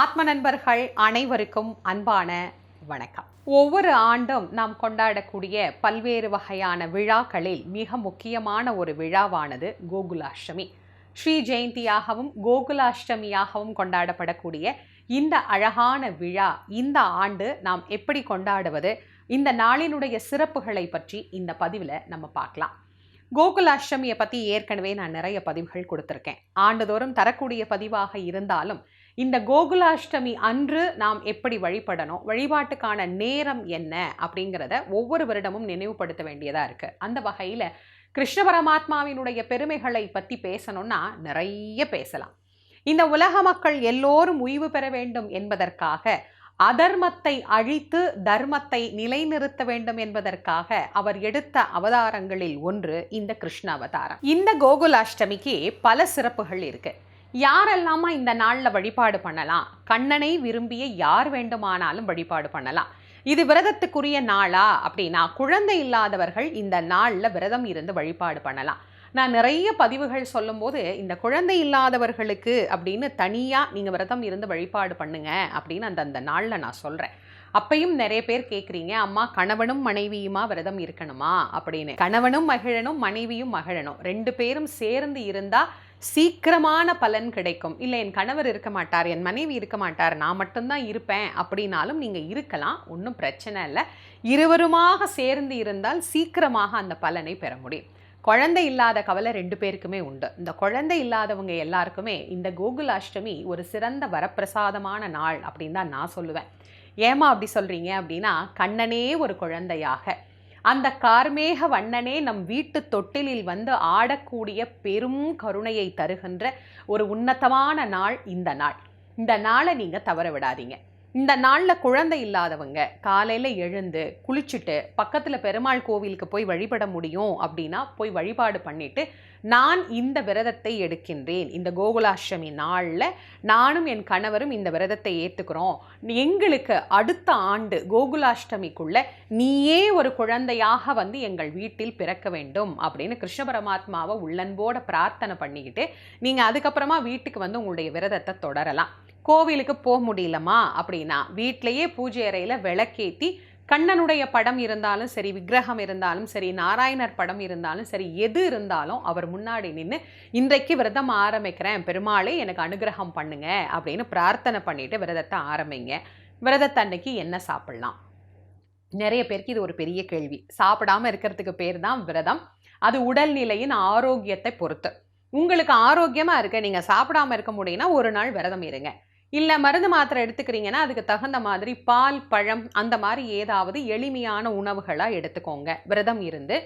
ஆத்ம நண்பர்கள் அனைவருக்கும் அன்பான வணக்கம். ஒவ்வொரு ஆண்டும் நாம் கொண்டாடக்கூடிய பல்வேறு வகையான விழாக்களில் மிக முக்கியமான ஒரு விழாவானது கோகுலாஷ்டமி. ஸ்ரீ ஜெயந்தியாகவும் கோகுலாஷ்டமியாகவும் கொண்டாடப்படக்கூடிய இந்த அழகான விழா இந்த ஆண்டு நாம் எப்படி கொண்டாடுவது இந்த நாளினுடைய சிறப்புகளை பற்றி இந்த பதிவில் நம்ம பார்க்கலாம். கோகுலாஷ்டமியை பற்றி ஏற்கனவே நான் நிறைய பதிவுகள் கொடுத்துருக்கேன். ஆண்டுதோறும் தரக்கூடிய பதிவாக இருந்தாலும் இந்த கோகுலாஷ்டமி அன்று நாம் எப்படி வழிபடணும்? வழிபாட்டுக்கான நேரம் என்ன? அப்படிங்கிறத ஒவ்வொரு வருடமும் நினைவுபடுத்த வேண்டியதாக இருக்குது அந்த வகையில் கிருஷ்ண பரமாத்மாவினுடைய பெருமைகளை பற்றி பேசணும்னா நிறைய பேசலாம். இந்த உலக மக்கள் எல்லோரும் உய்வு பெற வேண்டும் என்பதற்காக அதர்மத்தை அழித்து தர்மத்தை நிலைநிறுத்த வேண்டும் என்பதற்காக அவர் எடுத்த அவதாரங்களில் ஒன்று இந்த கிருஷ்ண அவதாரம். இந்த கோகுலாஷ்டமிக்கு பல சிறப்புகள் இருக்கு. யாரெல்லாமா இந்த நாளில் வழிபாடு பண்ணலாம்? கண்ணனை விரும்பிய யார் வேண்டுமானாலும் வழிபாடு பண்ணலாம். இது விரதத்துக்குரிய நாளா? அப்படின்னா குழந்தை இல்லாதவர்கள் இந்த நாளில் விரதம் இருந்து வழிபாடு பண்ணலாம். நான் நிறைய பதிவுகள் சொல்லும்போது இந்த குழந்தை இல்லாதவர்களுக்கு அப்படின்னு தனியாக நீங்கள் விரதம் இருந்து வழிபாடு பண்ணுங்க அப்படின்னு அந்த அந்த நாளில் நான் சொல்கிறேன் அப்பையும் நிறைய பேர் கேட்குறீங்க அம்மா கணவனும் மனைவியுமா விரதம் இருக்கணுமா? அப்படின்னு. கணவனும் மகிழனும் மனைவியும் மகிழனும். ரெண்டு பேரும் சேர்ந்து இருந்தால் சீக்கிரமான பலன் கிடைக்கும். இல்லை என் கணவர் இருக்க மாட்டார் என் மனைவி இருக்க மாட்டார் நான் மட்டும்தான் இருப்பேன் அப்படின்னாலும் நீங்கள் இருக்கலாம் ஒன்றும் பிரச்சனை இல்லை. இருவருமாக சேர்ந்து இருந்தால் சீக்கிரமாக அந்த பலனை பெற முடியும். குழந்தை இல்லாத கவலை ரெண்டு பேருக்குமே உண்டு. இந்த குழந்தை இல்லாதவங்க எல்லாருக்குமே இந்த கோகுலாஷ்டமி ஒரு சிறந்த வரப்பிரசாதமான நாள் அப்படின்னு தான் நான் சொல்லுவேன். ஏமா அப்படி சொல்கிறீங்க அப்படின்னா கண்ணனே ஒரு குழந்தையாக. அந்த கார்மேக வண்ணனே நம் வீட்டு தொட்டிலில் வந்து ஆடக்கூடிய பெரும் கருணையை தருகின்ற ஒரு உன்னதமான நாள் இந்த நாள். இந்த நாளை நீங்கள் தவற விடாதீங்க. இந்த நாளில் குழந்தை இல்லாதவங்க காலையில் எழுந்து குளிச்சுட்டு பக்கத்தில் பெருமாள் கோவிலுக்கு போய் வழிபட முடியும் அப்படின்னா போய் வழிபாடு பண்ணிட்டு நான் இந்த விரதத்தை எடுக்கின்றேன். இந்த கோகுலாஷ்டமி நாளில் நானும் என் கணவரும் இந்த விரதத்தை ஏற்றுக்கிறோம் எங்களுக்கு அடுத்த ஆண்டு கோகுலாஷ்டமிக்குள்ள நீயே ஒரு குழந்தையாக வந்து எங்கள் வீட்டில் பிறக்க வேண்டும் அப்படின்னு கிருஷ்ண பரமாத்மாவை உள்ளன்போட பிரார்த்தனை பண்ணிக்கிட்டு நீங்கள் அதுக்கப்புறமா வீட்டுக்கு வந்து உங்களுடைய விரதத்தை தொடரலாம். கோவிலுக்கு போக முடியலமா அப்படின்னா வீட்டிலையே பூஜை அறையில் விளக்கேற்றி கண்ணனுடைய படம் இருந்தாலும் சரி விக்கிரகம் இருந்தாலும் சரி நாராயணர் படம் இருந்தாலும் சரி எது இருந்தாலும் அவர் முன்னாடி நின்று இன்றைக்கு விரதம் ஆரம்பிக்கிறேன் பெருமாளே எனக்கு அனுகிரகம் பண்ணுங்க அப்படின்னு பிரார்த்தனை பண்ணிட்டு விரதத்தை ஆரம்பிங்க. விரதத்தன்னைக்கு என்ன சாப்பிட்லாம்? நிறைய பேருக்கு இது ஒரு பெரிய கேள்வி. சாப்பிடாம இருக்கிறதுக்கு பேர் தான் விரதம். அது உடல்நிலையின் ஆரோக்கியத்தை பொறுத்து. உங்களுக்கு ஆரோக்கியமாக இருக்க நீங்கள் சாப்பிடாம இருக்க முடியும்னா ஒரு நாள் விரதம் இருங்க. இல்லை மருந்து மாத்திரை எடுத்துக்கிறீங்கன்னா அதுக்கு தகுந்த மாதிரி பால் பழம் அந்த மாதிரி ஏதாவது எளிமையான உணவுகளாக எடுத்துக்கோங்க. விரதம் இருந்து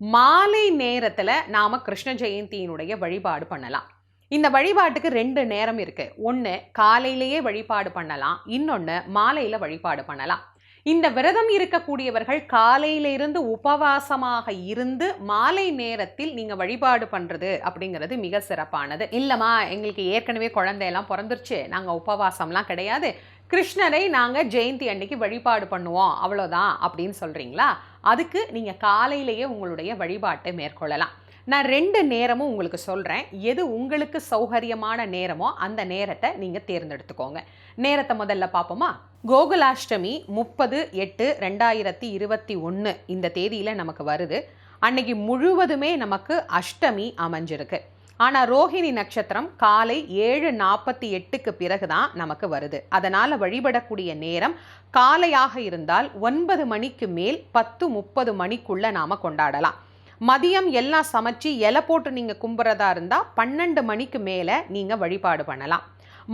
மாலை நேரத்தில் நாம் கிருஷ்ண ஜெயந்தியினுடைய வழிபாடு பண்ணலாம். இந்த வழிபாட்டுக்கு ரெண்டு நேரம் இருக்குது ஒன்று காலையிலேயே வழிபாடு பண்ணலாம். இன்னொன்று மாலையில் வழிபாடு பண்ணலாம். இந்த விரதம் இருக்கக்கூடியவர்கள் காலையிலிருந்து உபவாசமாக இருந்து மாலை நேரத்தில் நீங்கள் வழிபாடு பண்ணுறது அப்படிங்கிறது மிக சிறப்பானது. இல்லைம்மா எங்களுக்கு ஏற்கனவே குழந்தையெல்லாம் பிறந்துருச்சு. நாங்கள் உபவாசம்லாம் கிடையாது. கிருஷ்ணரை நாங்கள் ஜெயந்தி அன்னைக்கு வழிபாடு பண்ணுவோம். அவ்வளோதான் அப்படின்னு சொல்கிறீங்களா அதுக்கு நீங்கள் காலையிலேயே உங்களுடைய வழிபாட்டை மேற்கொள்ளலாம். நான் ரெண்டு நேரமும் உங்களுக்கு சொல்கிறேன் எது உங்களுக்கு சௌகரியமான நேரமோ அந்த நேரத்தை நீங்கள் தேர்ந்தெடுத்துக்கோங்க. நேரத்தை முதல்ல பார்ப்போமா? கோகுலாஷ்டமி முப்பது எட்டு ரெண்டாயிரத்தி இருபத்தி ஒன்று இந்த தேதியில் நமக்கு வருது. அன்னைக்கு முழுவதுமே நமக்கு அஷ்டமி அமைஞ்சிருக்கு. ஆனால் ரோஹிணி நட்சத்திரம் காலை ஏழு நாற்பத்தி எட்டுக்கு பிறகு தான் நமக்கு வருது. அதனால் வழிபடக்கூடிய நேரம் காலையாக இருந்தால் ஒன்பது மணிக்கு மேல் பத்து முப்பது மணிக்குள்ளே நாம் கொண்டாடலாம். மதியம் எல்லாம் சமைச்சு இலை போட்டு நீங்கள் கும்புறதா இருந்தால் பன்னெண்டு மணிக்கு மேலே நீங்கள் வழிபாடு பண்ணலாம்.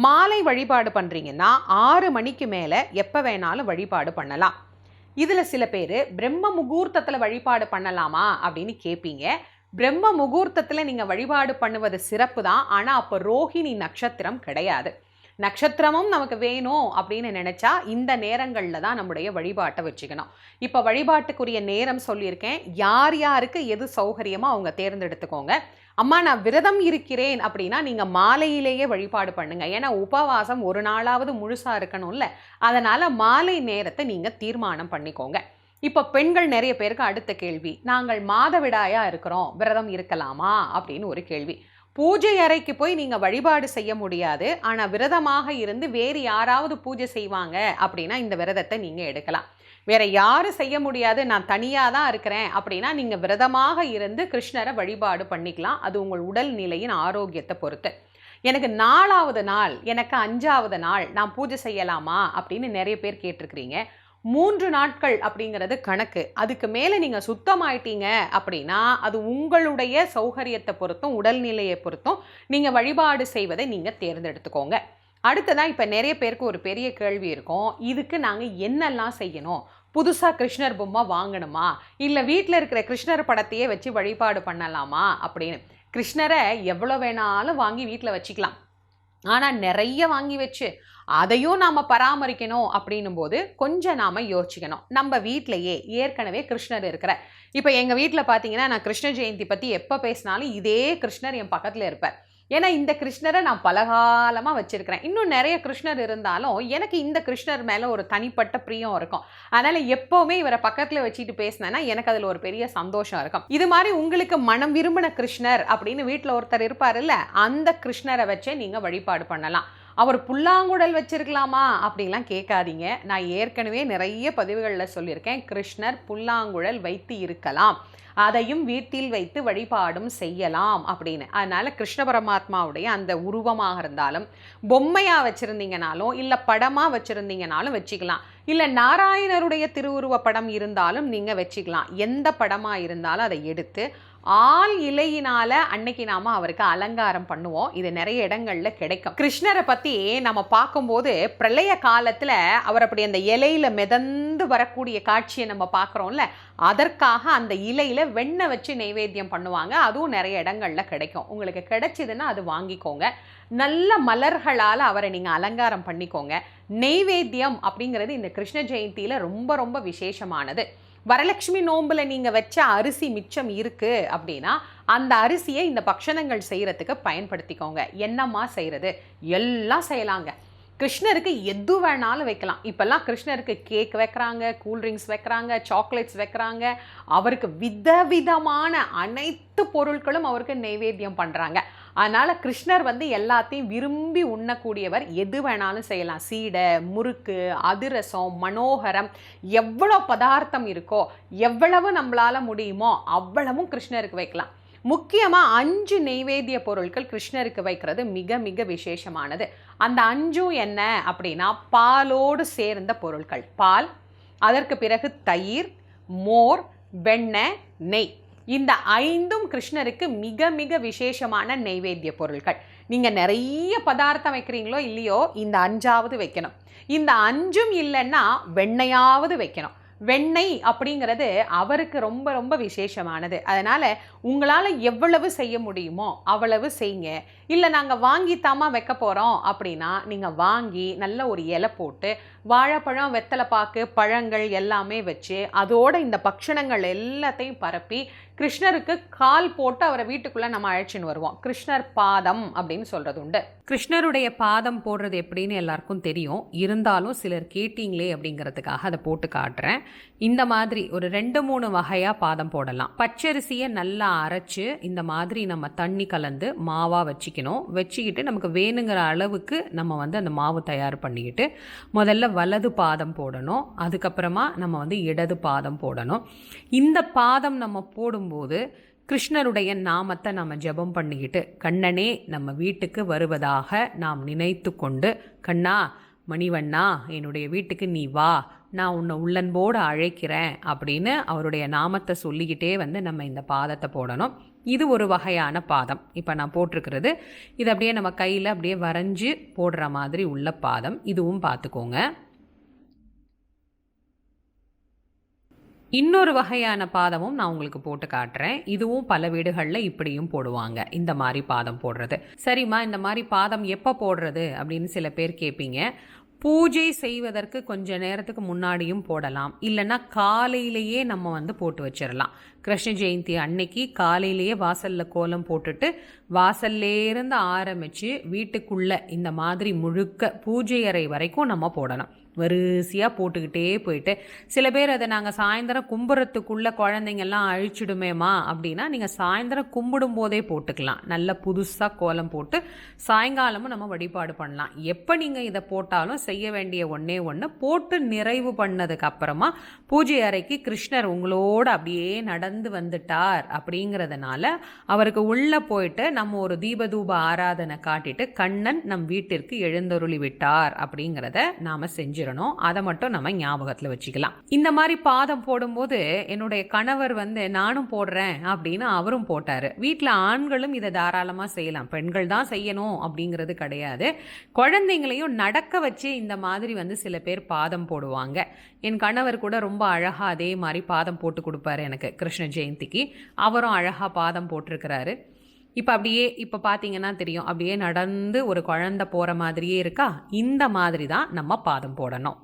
மாலை வழிபாடு பண்ணுறீங்கன்னா ஆறு மணிக்கு மேலே எப்போ வேணாலும் வழிபாடு பண்ணலாம். இதில் சில பேர் பிரம்ம முகூர்த்தத்தில் வழிபாடு பண்ணலாமா அப்படின்னு கேட்பீங்க பிரம்ம முகூர்த்தத்தில் நீங்கள் வழிபாடு பண்ணுவது சிறப்பு தான் ஆனால் அப்போ ரோஹிணி நட்சத்திரம் கிடையாது. நட்சத்திரமும் நமக்கு வேணும் அப்படின்னு நினச்சா இந்த நேரங்களில் தான் நம்முடைய வழிபாட்டை வச்சுக்கணும். இப்போ வழிபாட்டுக்குரிய நேரம் சொல்லியிருக்கேன். யார் யாருக்கு எது சௌகரியமோ அவங்க தேர்ந்தெடுத்துக்கோங்க. அம்மா நான் விரதம் இருக்கிறேன் அப்படின்னா நீங்கள் மாலையிலேயே வழிபாடு பண்ணுங்கள் ஏன்னா உபவாசம் ஒரு நாளாவது முழுசாக இருக்கணும்ல. அதனால் மாலை நேரத்தை நீங்கள் தீர்மானம் பண்ணிக்கோங்க. இப்போ பெண்கள் நிறைய பேருக்கு அடுத்த கேள்வி நாங்கள் மாதவிடாயாக இருக்கிறோம். விரதம் இருக்கலாமா? அப்படின்னு ஒரு கேள்வி. பூஜை அறைக்கு போய் நீங்கள் வழிபாடு செய்ய முடியாது. ஆனால் விரதமாக இருந்து வேறு யாராவது பூஜை செய்வாங்க அப்படின்னா இந்த விரதத்தை நீங்கள் எடுக்கலாம். வேற யாரும் செய்ய முடியாது. நான் தனியாக தான் இருக்கிறேன் அப்படின்னா நீங்கள் விரதமாக இருந்து கிருஷ்ணரை வழிபாடு பண்ணிக்கலாம். அது உங்கள் உடல் நிலையின் ஆரோக்கியத்தை பொறுத்து. எனக்கு நாலாவது நாள் எனக்கு அஞ்சாவது நாள் நான் பூஜை செய்யலாமா அப்படின்னு நிறைய பேர் கேட்டிருக்கிறீங்க. மூன்று நாட்கள் அப்படிங்கிறது கணக்கு. அதுக்கு மேலே நீங்கள் சுத்தமாயிட்டீங்க அப்படின்னா அது உங்களுடைய சௌகரியத்தை பொறுத்தும் உடல்நிலையை பொறுத்தும் நீங்கள் வழிபாடு செய்வதை நீங்கள் தேர்ந்தெடுத்துக்கோங்க. அடுத்ததான் இப்போ நிறைய பேருக்கு ஒரு பெரிய கேள்வி இருக்கும். இதுக்கு நாங்கள் என்னெல்லாம் செய்யணும்? புதுசாக கிருஷ்ணர் பொம்மை வாங்கணுமா? இல்லை வீட்டில் இருக்கிற கிருஷ்ணர் படத்தையே வச்சு வழிபாடு பண்ணலாமா? அப்படின்னு. கிருஷ்ணரை எவ்வளோ வேணாலும் வாங்கி வீட்டில் வச்சுக்கலாம். ஆனால் நிறைய வாங்கி வச்சு அதையும் நாம் பராமரிக்கணும் அப்படின்னும் போது கொஞ்சம் நாம் யோசிக்கணும் நம்ம வீட்டிலையே ஏற்கனவே கிருஷ்ணர் இருக்கிற இப்போ எங்கள் வீட்டில் பார்த்தீங்கன்னா நான் கிருஷ்ண ஜெயந்தி பற்றி எப்போ பேசினாலும் இதே கிருஷ்ணர் என் பக்கத்தில் இருப்பார். ஏன்னா இந்த கிருஷ்ணரை நான் பலகாலமாக வச்சுருக்கிறேன். இன்னும் நிறைய கிருஷ்ணர் இருந்தாலும் எனக்கு இந்த கிருஷ்ணர் மேலே ஒரு தனிப்பட்ட பிரியம் இருக்கும். அதனால் எப்போவுமே இவரை பக்கத்தில் வச்சுட்டு பேசினேன்னா எனக்கு அதில் ஒரு பெரிய சந்தோஷம் இருக்கும். இது மாதிரி உங்களுக்கு மனம் விரும்பின கிருஷ்ணர் அப்படின்னு வீட்டில் ஒருத்தர் இருப்பார்ல அந்த கிருஷ்ணரை வச்சே நீங்கள் வழிபாடு பண்ணலாம். அவர் புல்லாங்குழல் வச்சிருக்கலாமா? அப்படின்லாம் கேட்காதீங்க. நான் ஏற்கனவே நிறைய பதிவுகளில் சொல்லியிருக்கேன். கிருஷ்ணர் புல்லாங்குழல் வைத்து இருக்கலாம். அதையும் வீட்டில் வைத்து வழிபாடும் செய்யலாம் அப்படின்னு. அதனால் கிருஷ்ண பரமாத்மாவுடைய அந்த உருவமாக இருந்தாலும் பொம்மையாக வச்சுருந்தீங்கனாலும் இல்லை படமாக வச்சுருந்தீங்கனாலும் வச்சுக்கலாம். இல்லை நாராயணருடைய திருவுருவ படம் இருந்தாலும் நீங்கள் வச்சுக்கலாம். எந்த படமாக இருந்தாலும் அதை எடுத்து ஆள் இலையினால அன்னைக்கு நாம அவருக்கு அலங்காரம் பண்ணுவோம். இது நிறைய இடங்கள்ல கிடைக்கும். கிருஷ்ணரை பத்தி நம்ம பார்க்கும்போது பிரளய காலத்துல அவர் அப்படி அந்த இலையில மிதந்து வரக்கூடிய காட்சியை நம்ம பார்க்குறோம்ல அதற்காக அந்த இலையில் வெண்ணெய் வச்சு நைவேத்தியம் பண்ணுவாங்க. அதுவும் நிறைய இடங்கள்ல கிடைக்கும். உங்களுக்கு கிடைச்சிதுன்னா அது வாங்கிக்கோங்க. நல்ல மலர்களால் அவரை நீங்கள் அலங்காரம் பண்ணிக்கோங்க. நெய்வேத்தியம் அப்படிங்கிறது இந்த கிருஷ்ண ஜெயந்தியில் ரொம்ப ரொம்ப விசேஷமானது. வரலட்சுமி நோம்பில் நீங்கள் வச்ச அரிசி மிச்சம் இருக்குது அப்படின்னா அந்த அரிசியை இந்த பக்ஷணங்கள் செய்கிறதுக்கு பயன்படுத்திக்கோங்க. என்னம்மா செய்கிறது எல்லாம் செய்யலாங்க. கிருஷ்ணருக்கு எது வேணாலும் வைக்கலாம். இப்போல்லாம் கிருஷ்ணருக்கு கேக் வைக்கிறாங்க கூல்ட்ரிங்க்ஸ் வைக்கிறாங்க சாக்லேட்ஸ் வைக்கிறாங்க. அவருக்கு விதவிதமான அனைத்து பொருட்களும் அவருக்கு நைவேத்தியம் பண்ணுறாங்க அதனால் கிருஷ்ணர் வந்து எல்லாத்தையும் விரும்பி உண்ணக்கூடியவர் எது வேணாலும் செய்யலாம். சீடை முறுக்கு அதிரசம் மனோகரம் எவ்வளோ பதார்த்தம் இருக்கோ எவ்வளவு நம்மளால் முடியுமோ அவ்வளவும் கிருஷ்ணருக்கு வைக்கலாம். முக்கியமாக அஞ்சு நெய்வேத்திய பொருட்கள் கிருஷ்ணருக்கு வைக்கிறது மிக மிக விசேஷமானது. அந்த அஞ்சும் என்ன அப்படின்னா பாலோடு சேர்ந்த பொருட்கள். பால் அதற்கு பிறகு தயிர் மோர் வெண்ணெய் நெய். இந்த ஐந்தும் கிருஷ்ணருக்கு மிக மிக விசேஷமான நெய்வேத்திய பொருட்கள். நீங்கள் நிறைய பதார்த்தம் வைக்கிறீங்களோ இல்லையோ இந்த அஞ்சாவது வைக்கணும். இந்த அஞ்சும் இல்லைன்னா வெண்ணையாவது வைக்கணும். வெண்ணெய் அப்படிங்கிறது அவருக்கு ரொம்ப ரொம்ப விசேஷமானது. அதனால் உங்களால் எவ்வளவு செய்ய முடியுமோ அவ்வளவு செய்யுங்க. இல்லை நாங்கள் வாங்கித்தாமா வைக்க போகிறோம் அப்படின்னா நீங்கள் வாங்கி நல்ல ஒரு இலை போட்டு வாழைப்பழம் வெத்தலைப்பாக்கு பழங்கள் எல்லாமே வச்சு அதோட இந்த பக்ஷணங்கள் எல்லாத்தையும் பரப்பி கிருஷ்ணருக்கு கால் போட்டு அவரை வீட்டுக்குள்ளே நம்ம அழைச்சின்னு வருவோம். கிருஷ்ணர் பாதம் அப்படின்னு சொல்கிறது உண்டு. கிருஷ்ணருடைய பாதம் போடுறது எப்படின்னு எல்லாருக்கும் தெரியும். இருந்தாலும் சிலர் கேட்டீங்களே அப்படிங்கிறதுக்காக அதை போட்டு காட்டுறேன். இந்த மாதிரி ஒரு ரெண்டு மூணு வகையாக பாதம் போடலாம். பச்சரிசியை நல்லா அரைச்சு இந்த மாதிரி நம்ம தண்ணி கலந்து மாவாக வச்சுக்கணும். வச்சுக்கிட்டு நமக்கு வேணுங்கிற அளவுக்கு நம்ம வந்து அந்த மாவு தயார் பண்ணிக்கிட்டு முதல்ல வலது பாதம் போடணும். அதுக்கப்புறமா நம்ம வந்து இடது பாதம் போடணும். இந்த பாதம் நம்ம போடும் போது கிருஷ்ணருடைய நாமத்தை நம்ம ஜெபம் பண்ணிக்கிட்டு கண்ணனே நம்ம வீட்டுக்கு வருவதாக நாம் நினைத்து கொண்டு கண்ணா மணிவண்ணா என்னுடைய வீட்டுக்கு நீ வா நான் உன்னை உள்ளன்போடு அழைக்கிறேன் அப்படின்னு அவருடைய நாமத்தை சொல்லிக்கிட்டே வந்து நம்ம இந்த பாதத்தை போடணும். இது ஒரு வகையான பாதம். இப்போ நான் போட்டிருக்கிறது இது அப்படியே நம்ம கையில் அப்படியே வரைஞ்சி போடுற மாதிரி உள்ள பாதம். இதுவும் பார்த்துக்கோங்க. இன்னொரு வகையான பாதமும் நான் உங்களுக்கு போட்டு காட்டுறேன். இதுவும் பல வீடுகளில் இப்படியும் போடுவாங்க. இந்த மாதிரி பாதம் போடுறது. சரிம்மா இந்த மாதிரி பாதம் எப்போ போடுறது அப்படின்னு சில பேர் கேட்பீங்க பூஜை செய்வதற்கு கொஞ்ச நேரத்துக்கு முன்னாடியும் போடலாம். இல்லைன்னா காலையிலேயே நம்ம வந்து போட்டு வச்சிடலாம். கிருஷ்ண ஜெயந்தி அன்னைக்கு காலையிலேயே வாசலில் கோலம் போட்டுட்டு வாசல்லேருந்து ஆரம்பித்து வீட்டுக்குள்ளே இந்த மாதிரி முழுக்க பூஜை அறை வரைக்கும் நம்ம போடலாம் வரிசையாக போட்டுக்கிட்டே போயிட்டு சில பேர் அதை நாங்கள் சாயந்தரம் கும்புறத்துக்குள்ளே குழந்தைங்கெல்லாம் அழிச்சிடுமேம்மா அப்படின்னா நீங்கள் சாயந்தரம் கும்பிடும் போதே போட்டுக்கலாம். நல்ல புதுசாக கோலம் போட்டு சாயங்காலமும் நம்ம வழிபாடு பண்ணலாம். எப்போ நீங்கள் இதை போட்டாலும் செய்ய வேண்டிய ஒன்றே ஒன்று போட்டு நிறைவு பண்ணதுக்கு அப்புறமா பூஜை அறைக்கு கிருஷ்ணர் உங்களோட அப்படியே நடந்து வந்துட்டார் அப்படிங்கிறதுனால அவருக்கு உள்ளே போயிட்டு நம்ம ஒரு தீபதூப ஆராதனை காட்டிட்டு கண்ணன் நம் வீட்டிற்கு எழுந்தருளி விட்டார் அப்படிங்கிறத நாம் செஞ்சு செஞ்சிடணும். அதை மட்டும் நம்ம ஞாபகத்தில் வச்சுக்கலாம். இந்த மாதிரி பாதம் போடும்போது என்னுடைய கணவர் வந்து நானும் போடுறேன் அப்படின்னு அவரும் போட்டார். வீட்டில் ஆண்களும் இதை தாராளமாக செய்யலாம். பெண்கள் தான் செய்யணும் அப்படிங்கிறது கிடையாது. குழந்தைங்களையும் நடக்க வச்சு இந்த மாதிரி வந்து சில பேர் பாதம் போடுவாங்க. என் கணவர் கூட ரொம்ப அழகாக அதே மாதிரி பாதம் போட்டு கொடுப்பாரு எனக்கு கிருஷ்ண ஜெயந்திக்கு. அவரும் அழகாக பாதம் போட்டிருக்கிறாரு. இப்போ அப்படியே இப்போ பார்த்தீங்கன்னா தெரியும். அப்படியே நடந்து ஒரு குழந்தை போகிற மாதிரியே இருக்கா? இந்த மாதிரி தான் நம்ம பாதம் போடணும்.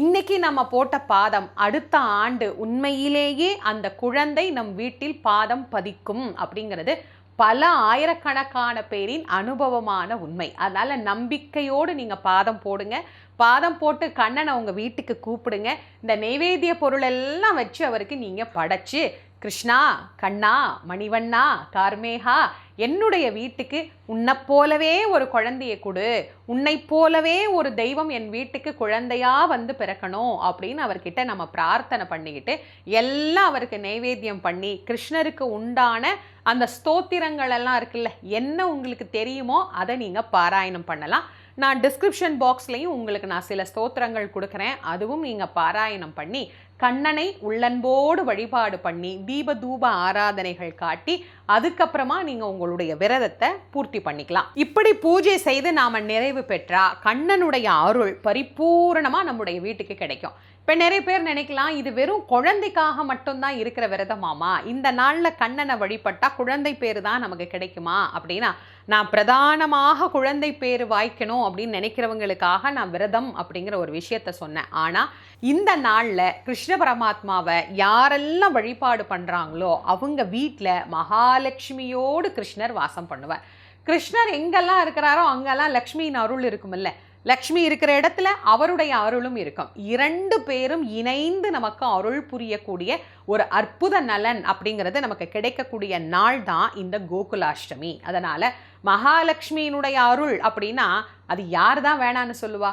இன்னைக்கு நம்ம போட்ட பாதம் அடுத்த ஆண்டு உண்மையிலேயே அந்த குழந்தை நம் வீட்டில் பாதம் பதிக்கும் அப்படிங்கிறது பல ஆயிரக்கணக்கான பேரின் அனுபவமான உண்மை. அதனால் நம்பிக்கையோடு நீங்கள் பாதம் போடுங்க. பாதம் போட்டு கண்ணனை உங்கள் வீட்டுக்கு கூப்பிடுங்க. இந்த நெய்வேத்திய பொருளெல்லாம் வச்சு அவருக்கு நீங்கள் படைச்சு கிருஷ்ணா கண்ணா மணிவண்ணா கார்மேகா என்னுடைய வீட்டுக்கு உன்னை போலவே ஒரு குழந்தையை கொடு. உன்னை போலவே ஒரு தெய்வம் என் வீட்டுக்கு குழந்தையாக வந்து பிறக்கணும் அப்படின்னு அவர்கிட்ட நம்ம பிரார்த்தனை பண்ணிக்கிட்டு எல்லாம் அவருக்கு நைவேத்தியம் பண்ணி கிருஷ்ணருக்கு உண்டான அந்த ஸ்தோத்திரங்கள் எல்லாம் இருக்குல்ல என்ன உங்களுக்கு தெரியுமோ அதை நீங்கள் பாராயணம் பண்ணலாம். நான் டிஸ்கிரிப்ஷன் பாக்ஸ்லையும் உங்களுக்கு நான் சில ஸ்தோத்திரங்கள் கொடுக்குறேன். அதுவும் நீங்கள் பாராயணம் பண்ணி கண்ணனை உள்ளன்போடு வழிபாடு பண்ணி தீப தூப ஆராதனைகள் காட்டி அதுக்கப்புறமா நீங்கள் உங்களுடைய விரதத்தை பூர்த்தி பண்ணிக்கலாம். இப்படி பூஜை செய்து நாம் நிறைவு பெற்றா கண்ணனுடைய அருள் பரிபூரணமாக நம்முடைய வீட்டுக்கு கிடைக்கும். இப்போ நிறைய பேர் நினைக்கலாம் இது வெறும் குழந்தைக்காக மட்டும்தான் இருக்கிற விரதமாமா இந்த நாளில் கண்ணனை வழிபட்டால் குழந்தை பேர் தான் நமக்கு கிடைக்குமா? அப்படின்னா நான் பிரதானமாக குழந்தை பேர் வாய்க்கணும் அப்படின்னு நினைக்கிறவங்களுக்காக நான் விரதம் அப்படிங்கிற ஒரு விஷயத்த சொன்னேன். ஆனால் இந்த நாளில் கிருஷ்ண பரமாத்மாவை யாரெல்லாம் வழிபாடு பண்ணுறாங்களோ அவங்க வீட்டில் மகாலட்சுமியோடு கிருஷ்ணர் வாசம் பண்ணுவார். கிருஷ்ணர் எங்கெல்லாம் இருக்கிறாரோ அங்கெல்லாம் லக்ஷ்மியின் அருள் இருக்குமில்ல. லக்ஷ்மி இருக்கிற இடத்துல அவருடைய அருளும் இருக்கும். இரண்டு பேரும் இணைந்து நமக்கு அருள் புரியக்கூடிய ஒரு அற்புத நலன் அப்படிங்கிறது நமக்கு கிடைக்கக்கூடிய நாள் தான் இந்த கோகுலாஷ்டமி. அதனால மகாலட்சுமியினுடைய அருள் அப்படின்னா அது யார் தான் வேணான்னு சொல்லுவா?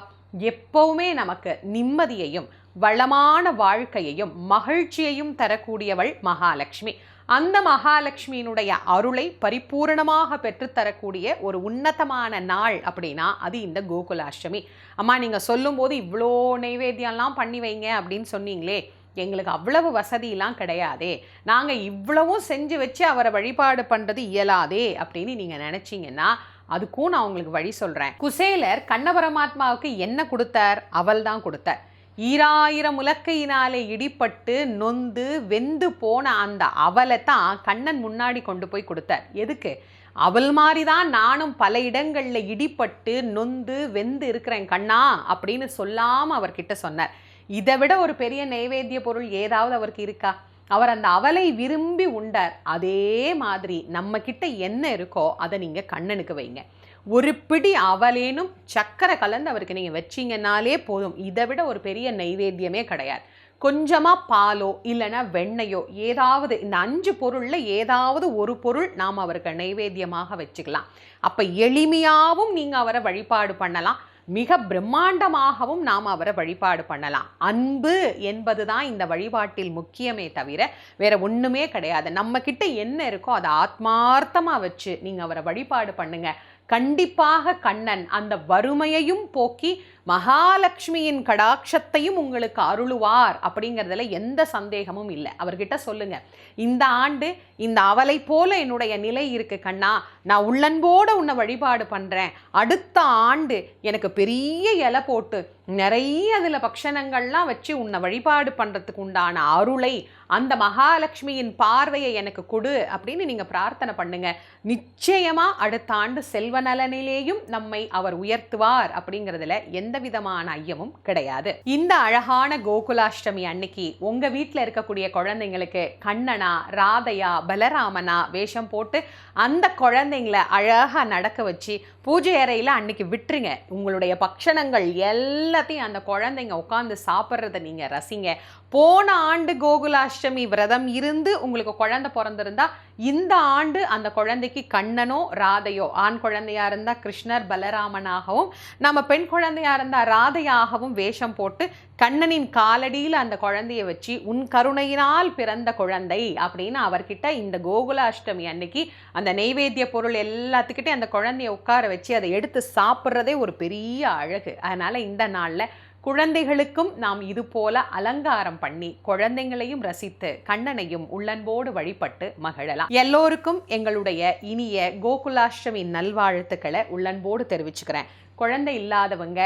எப்பவுமே நமக்கு நிம்மதியையும் வளமான வாழ்க்கையையும் மகிழ்ச்சியையும் தரக்கூடியவள் மகாலட்சுமி அந்த மகாலட்சுமியினுடைய அருளை பரிபூரணமாக பெற்றுத்தரக்கூடிய ஒரு உன்னதமான நாள் அப்படின்னா அது இந்த கோகுலாஷ்டமி. அம்மா நீங்கள் சொல்லும்போது இவ்வளோ நைவேத்தியம்லாம் பண்ணி வைங்க அப்படின்னு சொன்னீங்களே எங்களுக்கு அவ்வளவு வசதியெலாம் கிடையாதே. நாங்கள் இவ்வளவும் செஞ்சு வச்சு அவரை வழிபாடு பண்ணுறது இயலாதே அப்படின்னு நீங்கள் நினச்சிங்கன்னா அதுக்கும் நான் உங்களுக்கு வழி சொல்கிறேன் குசேலர் கண்ணபரமாத்மாவுக்கு என்ன கொடுத்தார்? அவள் தான் கொடுத்தார். ஈராயிரம் உலக்கையினாலே இடிப்பட்டு நொந்து வெந்து போன அந்த அவலை தான் கண்ணன் முன்னாடி கொண்டு போய் கொடுத்தார். எதுக்கு? அவள் மாதிரி தான் நானும் பல இடங்களில் இடிப்பட்டு நொந்து வெந்து இருக்கிறேன் கண்ணா அப்படின்னு சொல்லாமல் அவர்கிட்ட சொன்னார். இதை விட ஒரு பெரிய நைவேத்திய பொருள் ஏதாவது அவருக்கு இருக்கா? அவர் அந்த அவலை விரும்பி உண்டார். அதே மாதிரி நம்ம கிட்ட என்ன இருக்கோ அதை நீங்கள் கண்ணனுக்கு வைங்க. ஒரு பிடி அவலேனும் சக்கரை கலந்து அவருக்கு நீங்கள் வச்சிங்கனாலே போதும். இதை விட ஒரு பெரிய நைவேத்தியமே கிடையாது. கொஞ்சமாக பாலோ இல்லைன்னா வெண்ணையோ ஏதாவது இந்த அஞ்சு பொருளில் ஏதாவது ஒரு பொருள் நாம் அவருக்கு நைவேத்தியமாக வச்சுக்கலாம். அப்போ எளிமையாகவும் நீங்கள் அவரை வழிபாடு பண்ணலாம். மிக பிரம்மாண்டமாகவும் நாம் அவரை வழிபாடு பண்ணலாம். அன்பு என்பது தான் இந்த வழிபாட்டில் முக்கியமே தவிர வேற ஒன்றுமே கிடையாது. நம்ம என்ன இருக்கோ அதை ஆத்மார்த்தமாக வச்சு நீங்கள் அவரை வழிபாடு பண்ணுங்கள் கண்டிப்பாக கண்ணன் அந்த வறுமையையும் போக்கி மகாலட்சுமியின் கடாட்சத்தையும் உங்களுக்கு அருளுவார் அப்படிங்கிறதுல எந்த சந்தேகமும் இல்லை. அவர்கிட்ட சொல்லுங்க. இந்த ஆண்டு இந்த அவலை போல என்னுடைய நிலை இருக்கு கண்ணா. நான் உள்ளன்போடு உன்னை வழிபாடு பண்ணுறேன் அடுத்த ஆண்டு எனக்கு பெரிய இலை போட்டு நிறைய அதில் பக்ஷணங்கள்லாம் வச்சு உன்னை வழிபாடு பண்ணுறதுக்கு உண்டான அருளை அந்த மகாலட்சுமியின் பார்வையை எனக்கு கொடு அப்படின்னு நீங்கள் பிரார்த்தனை பண்ணுங்க. நிச்சயமாக அடுத்த ஆண்டு செல்வ நலனிலேயும் நம்மை அவர் உயர்த்துவார் அப்படிங்கிறதுல எந்த எந்த விதமான ஐயமும் கிடையாது. இந்த அழகான கோகுலாஷ்டமி அன்னைக்கு உங்க வீட்டில் இருக்கக்கூடிய குழந்தைங்களுக்கு கண்ணனா ராதையா பலராமனா வேஷம் போட்டு அந்த குழந்தைங்கள அழகா நடக்க வச்சு பூஜை அறையில் அன்னைக்கு விட்டுருங்க. உங்களுடைய பக்ஷணங்கள் எல்லாத்தையும் அந்த குழந்தைங்க உட்காந்து சாப்பிட்றத நீங்கள் ரசிங்க. போன ஆண்டு கோகுலாஷ்டமி விரதம் இருந்து உங்களுக்கு குழந்தை பிறந்திருந்தா இந்த ஆண்டு அந்த குழந்தைக்கு கண்ணனோ ராதையோ ஆண் குழந்தையாக இருந்தால் கிருஷ்ணர் பலராமனாகவும் நம்ம பெண் குழந்தையா இருந்தால் ராதையாகவும் வேஷம் போட்டு கண்ணனின் காலடியில் அந்த குழந்தைய வச்சு உன் கருணையினால் பிறந்த குழந்தை அப்படின்னு அவர்கிட்ட இந்த கோகுலாஷ்டமி அன்னைக்கு அந்த நெய்வேத்திய பொருள் எல்லாத்துக்கிட்டே அந்த குழந்தைய உட்கார வச்சு அதை எடுத்து சாப்பிட்றதே ஒரு பெரிய அழகு. அதனால் இந்த நாளில் குழந்தைகளுக்கும் நாம் இது போல அலங்காரம் பண்ணி குழந்தைங்களையும் ரசித்து கண்ணனையும் உள்ளன்போடு வழிபட்டு மகிழலாம். எல்லோருக்கும் எங்களுடைய இனிய கோகுலாஷ்டமி நல்வாழ்த்துக்களை உள்ளன்போடு தெரிவிச்சுக்கிறேன். குழந்தை இல்லாதவங்க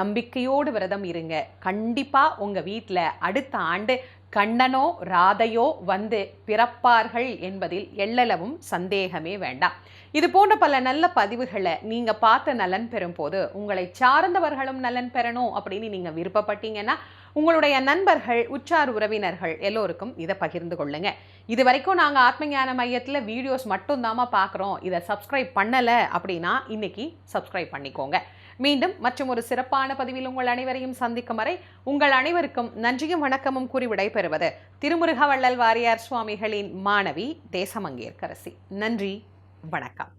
நம்பிக்கையோடு விரதம் இருங்க. கண்டிப்பா உங்க வீட்டில் அடுத்த ஆண்டு கண்ணனோ ராதையோ வந்து பிறப்பார்கள் என்பதில் எள்ளளவும் சந்தேகமே வேண்டாம். இது போன்ற பல நல்ல பதிவுகளை நீங்கள் பார்த்து நலன் பெறும் போது உங்களை சார்ந்தவர்களும் நலன் பெறணும் அப்படின்னு நீங்கள் விருப்பப்பட்டீங்கன்னா உங்களுடைய நண்பர்கள் உற்றார் உறவினர்கள் எல்லோருக்கும் இதை பகிர்ந்து கொள்ளுங்க. இது வரைக்கும் நாங்கள் ஆத்ம ஞான மையத்தில் வீடியோஸ் மட்டும் தாமா பார்க்குறோம் இதை சப்ஸ்கிரைப் பண்ணலை அப்படின்னா இன்னைக்கு சப்ஸ்கிரைப் பண்ணிக்கோங்க. மீண்டும் மற்றும் ஒரு சிறப்பான பதிவில் உங்கள் அனைவரையும் சந்திக்கும் வரை உங்கள் அனைவருக்கும் நன்றியும் வணக்கமும் கூறி விடைபெறுவது திருமுருகவள்ளல் வாரியார் சுவாமிகளின் மாணவி தேசமங்கேற்கரசி. நன்றி. வணக்கம்